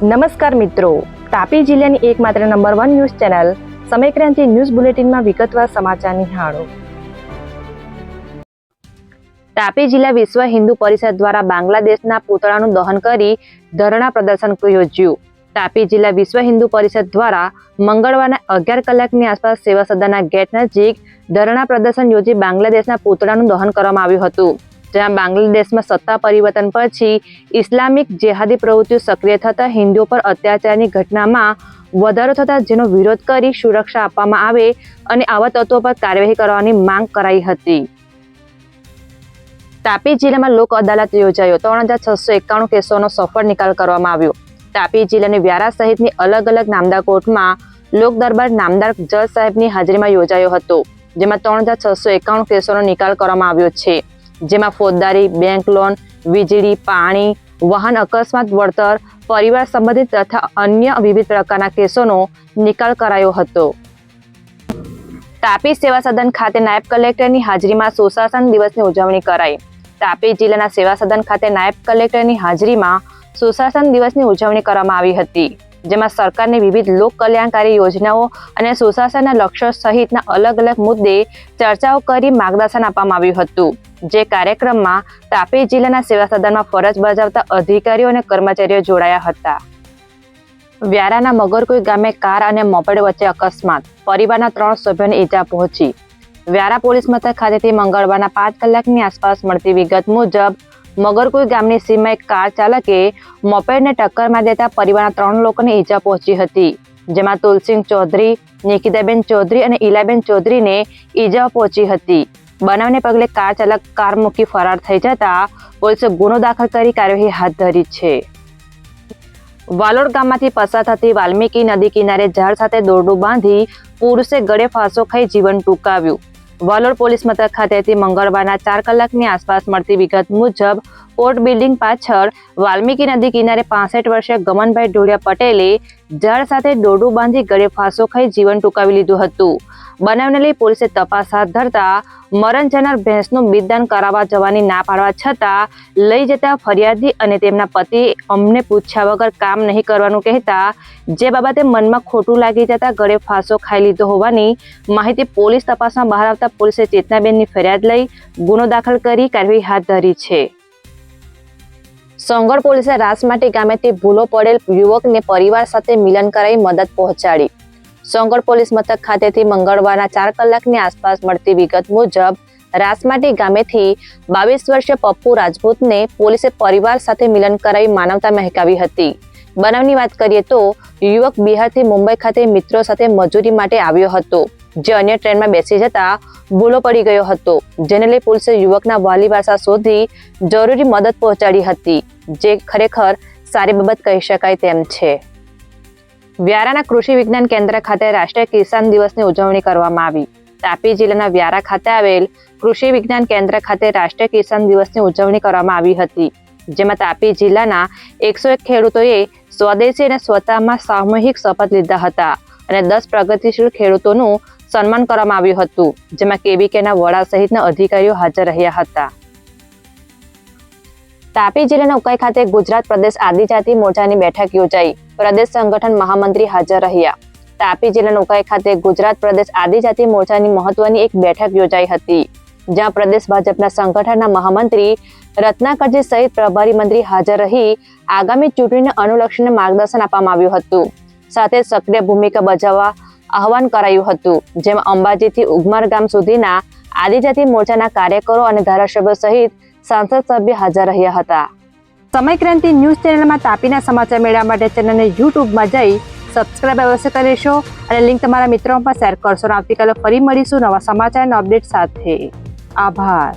નમસ્કાર મિત્રો. તાપી જિલ્લાની એકમાત્ર number one news channel Samaykranti news બુલેટિનમાં વિગતવાર સમાચાર નિહાળો. તાપી જિલ્લા વિશ્વ હિન્દુ પરિષદ દ્વારા બાંગ્લાદેશના પૂતળાનું દહન કરી ધરણા પ્રદર્શન યોજ્યું. તાપી જિલ્લા વિશ્વ હિન્દુ પરિષદ દ્વારા મંગળવારના અગિયાર કલાકની આસપાસ સેવા સદનના ગેટ નજીક ધરણા પ્રદર્શન યોજી બાંગ્લાદેશના પૂતળાનું દહન કરવામાં આવ્યું હતું. જ્યાં બાંગ્લાદેશમાં સત્તા પરિવર્તન પછી ઇસ્લામિક જેહાદી પ્રવૃત્તિઓ સક્રિય થતા હિન્દુઓ પર અત્યાચારની ઘટનામાં વધારો થતા જેનો વિરોધ કરી સુરક્ષા આપવામાં આવે અને આવા તત્વો પર કાર્યવાહી કરવાની માંગ કરાઈ હતી. તાપી જિલ્લામાં લોક અદાલત યોજાયો. ત્રણ હજાર છસો એકાણું કેસોનો સફળ નિકાલ કરવામાં આવ્યો. તાપી જિલ્લાની વ્યારા સહિતની અલગ અલગ નામદાર કોર્ટમાં લોક દરબાર નામદાર જજ સાહેબની હાજરીમાં યોજાયો હતો, જેમાં ત્રણ હજાર છસો એકાણું કેસોનો નિકાલ કરવામાં આવ્યો છે. જેમાં ફોજદારી બેંક લોન વીજળી, પાણી, વાહન અકસ્માત, વળતર, પરિવાર સંબંધિત તથા અન્ય વિવિધ પ્રકારના કેસોનો નિકાલ કરાયો હતો. તાપી સેવા સદન ખાતે નાયબ કલેક્ટરની હાજરીમાં સુશાસન દિવસની ઉજવણી કરાઈ. તાપી જિલ્લાના સેવા સદન ખાતે નાયબ કલેક્ટરની હાજરીમાં સુશાસન દિવસની ઉજવણી કરવામાં આવી હતી. જેમાં સરકારની વિવિધ લોક કલ્યાણકારી યોજનાઓ અને સુશાસનના લક્ષ્યો સહિતના અલગ અલગ મુદ્દે ચર્ચાઓ કરી માર્ગદર્શન આપવામાં આવ્યું હતું. જે કાર્યક્રમમાં તાપી જિલ્લાના સેવા સદનમાં ફરજ બજાવતા અધિકારીઓ અને કર્મચારીઓ જોડાયા હતા. વ્યારાના મગરકુઈ ગામે કાર અને મોપેડ વચ્ચે અકસ્માત. પરિવારના ત્રણ સભ્યોને ઈજા પહોંચી. વ્યારા પોલીસ મથક ખાતેથી મંગળવારના પાંચ કલાકની આસપાસ મળતી વિગત મુજબ મગરકુઈ ગામની સીમાએ કાર ચાલકે મોપેડને ટક્કર મારી દેતા પરિવારના ત્રણ લોકોને ઈજા પહોંચી હતી, જેમાં તુલસિંહ ચૌધરી, નિકિતાબેન ચૌધરી અને ઈલાબેન ચૌધરીને ઈજા પહોંચી હતી. બનાવને પગલે કાર ચાલક કાર મૂકી ફરાર થઈ જતા પોલીસે ગુનો દાખલ કરી કાર્યવાહી હાથ ધરી છે. વાલોડ ગામમાંથી પસાર થતી વાલ્મીકી નદી કિનારે ઝાડ સાથે દોરડું બાંધી પુરુષે ગળે ફાંસો ખાઈ જીવન ટૂંકાવ્યું. વાલોડ પોલીસ મથક ખાતેથી મંગળવારના ચાર કલાકની આસપાસ મળતી વિગત મુજબ કોર્ટ બિલ્ડિંગ પાછળ વાલ્મીકી નદી કિનારે પાસઠ વર્ષીય ગમનભાઈ ઢોળિયા પટેલે ઝાડ સાથે દોરડું બાંધી ગળે ફાંસો ખાઈ જીવન ટૂંકાવી લીધું હતું. બનાવને લઈ પોલીસે તપાસ હાથ ધરતા મરણ જનાર ભેંસનું બિદદાન કરાવવા જવાની ના પાડવા છતાં લઈ જતા ફરિયાદી અને તેમના પતિ અમને પૂછ્યા વગર કામ નહીં કરવાનું કહેતા જે બાબતે મનમાં ખોટું લાગી જતા ગળે ફાંસો ખાઈ લીધો હોવાની માહિતી પોલીસ તપાસમાં બહાર આવતા પોલીસે ચેતનાબેનની ફરિયાદ લઈ ગુનો દાખલ કરી કાર્યવાહી હાથ ધરી છે. સોંગઢ પોલીસે રાસમાટી ગામેથી ભૂલો પડેલ યુવકને પરિવાર સાથે મિલન કરાવી મદદ પહોંચાડી. સોંગઢ પોલીસ મથક ખાતેથી મંગળવારના ચાર કલાકની આસપાસ મળતી વિગત મુજબ રાસમાટી ગામેથી બાવીસ વર્ષીય પપ્પુ રાજપૂતને પોલીસે પરિવાર સાથે મિલન કરાવી માનવતા મહેકાવી હતી. બનાવની વાત કરીએ તો, યુવક બિહારથી મુંબઈ ખાતે મિત્રો સાથે મજૂરી માટે આવ્યો હતો. જે અન્ય ટ્રેનમાં બેસી જતા ભૂલો પડી ગયો હતો, જેને લઈ પોલીસે યુવકના વાલી વારસા શોધી જરૂરી મદદ પહોંચાડી હતી, જે ખરેખર સારી બાબત કહી શકાય તેમ છે. વ્યારાના કૃષિ વિજ્ઞાન કેન્દ્ર ખાતે રાષ્ટ્રીય કિસાન દિવસની ઉજવણી કરવામાં આવી. તાપી જિલ્લાના વ્યારા ખાતે આવેલ કૃષિ વિજ્ઞાન કેન્દ્ર ખાતે રાષ્ટ્રીય કિસાન દિવસની ઉજવણી કરવામાં આવી હતી, જેમાં તાપી જિલ્લાના એકસો એક ખેડૂતોએ સ્વદેશી અને સ્વતામાં સામૂહિક શપથ લીધા હતા અને દસ પ્રગતિશીલ ખેડૂતોનું સન્માન કરવામાં આવ્યું હતું, જેમાં કેબીકેના વડા સહિતના અધિકારીઓ હાજર રહ્યા હતા. તાપી જિલ્લાના ઉકાઈ ખાતે ગુજરાત પ્રદેશ આદિજાતિ મોરચાની બેઠક યોજાઈ. પ્રદેશ સંગઠન મહામંત્રી હાજર રહ્યા. તાપી જિલ્લાના ઉકાઈ ખાતે ગુજરાત પ્રદેશ આદિજાતિ મોરચાની મહત્વની એક બેઠક યોજાઈ હતી, જ્યાં પ્રદેશ ભાજપના સંગઠનના મહામંત્રી રત્નાકરજી સહિત પ્રભારી મંત્રી હાજર રહી. આગામી ચૂંટણીને અનુલક્ષીને માર્ગદર્શન આપવામાં આવ્યું હતું. સાથે સક્રિય ભૂમિકા ભજવવા આહવાન કરાયું હતું, જેમાં અંબાજીથી ઉગમાર ગામ સુધીના આદિજાતિ મોરચાના કાર્યકરો અને ધારાસભ્યો સહિત સાંસદ સભ્ય હાજર રહ્યા હતા. સમયક્રાંતિ ન્યૂઝ ચેનલમાં તાપીના સમાચાર મેળવવા માટે ચેનલને યુટ્યુબમાં જઈ સબસ્ક્રાઇબ અવશ્ય કરીશો અને લિંક તમારા મિત્રોમાં શેર કરશો. આવતીકાલે ફરી મળીશું નવા સમાચાર અને અપડેટ સાથે. આભાર.